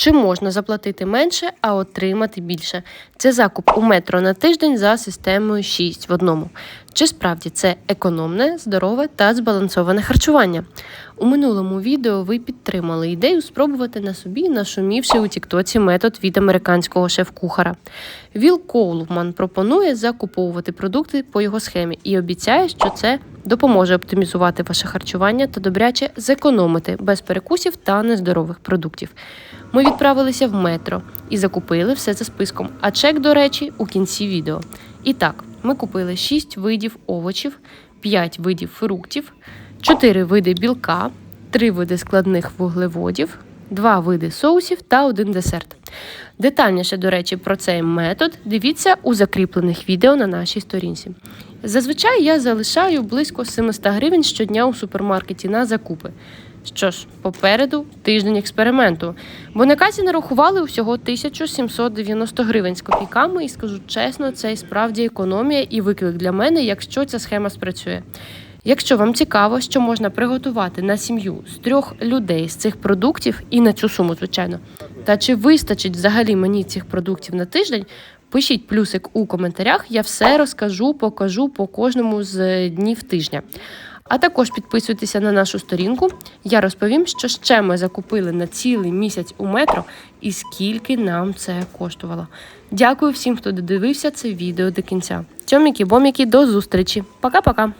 Чи можна заплатити менше, а отримати більше? Це закуп у метро на тиждень за системою 6 в одному. Чи справді це економне, здорове та збалансоване харчування? У минулому відео ви підтримали ідею спробувати на собі, нашумівши у Тіктоці метод від американського шеф-кухара. Віл Коулман пропонує закуповувати продукти по його схемі і обіцяє, що це допоможе оптимізувати ваше харчування та добряче зекономити без перекусів та нездорових продуктів. Ми відправилися в метро і закупили все за списком. А чек, до речі, у кінці відео. І так, ми купили 6 видів овочів, 5 видів фруктів, 4 види білка, 3 види складних вуглеводів, 2 види соусів та один десерт. Детальніше, до речі, про цей метод дивіться у закріплених відео на нашій сторінці. Зазвичай я залишаю близько 700 гривень щодня у супермаркеті на закупи. Що ж, попереду тиждень експерименту. Бо на касі нарахували усього 1790 гривень з копійками, і скажу чесно, це і справді економія і виклик для мене, якщо ця схема спрацює. Якщо вам цікаво, що можна приготувати на сім'ю з трьох людей з цих продуктів і на цю суму, звичайно, та чи вистачить взагалі мені цих продуктів на тиждень, пишіть плюсик у коментарях, я все розкажу, покажу по кожному з днів тижня. А також підписуйтеся на нашу сторінку. Я розповім, що ще ми закупили на цілий місяць у метро і скільки нам це коштувало. Дякую всім, хто додивився це відео до кінця. Тьоміки, боміки, до зустрічі. Пока-пока.